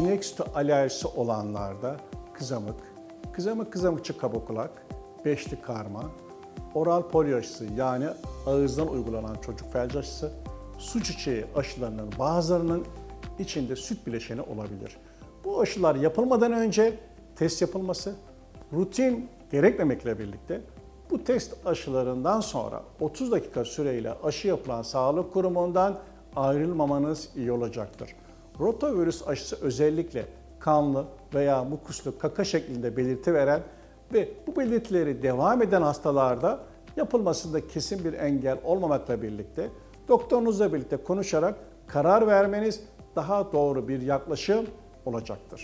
İnek sütü alerjisi olanlarda kızamık, kızamık kızamıkçı kabuklar, beşli karma, oral polio aşısı yani ağızdan uygulanan çocuk felç aşısı, su çiçeği aşılarının bazılarının içinde süt bileşeni olabilir. Bu aşılar yapılmadan önce test yapılması, rutin gerekmemekle birlikte bu test aşılarından sonra 30 dakika süreyle aşı yapılan sağlık kurumundan ayrılmamanız iyi olacaktır. Rotavirüs aşısı özellikle kanlı veya mukuslu kaka şeklinde belirti veren ve bu belirtileri devam eden hastalarda yapılmasında kesin bir engel olmamakla birlikte doktorunuzla birlikte konuşarak karar vermeniz daha doğru bir yaklaşım olacaktır.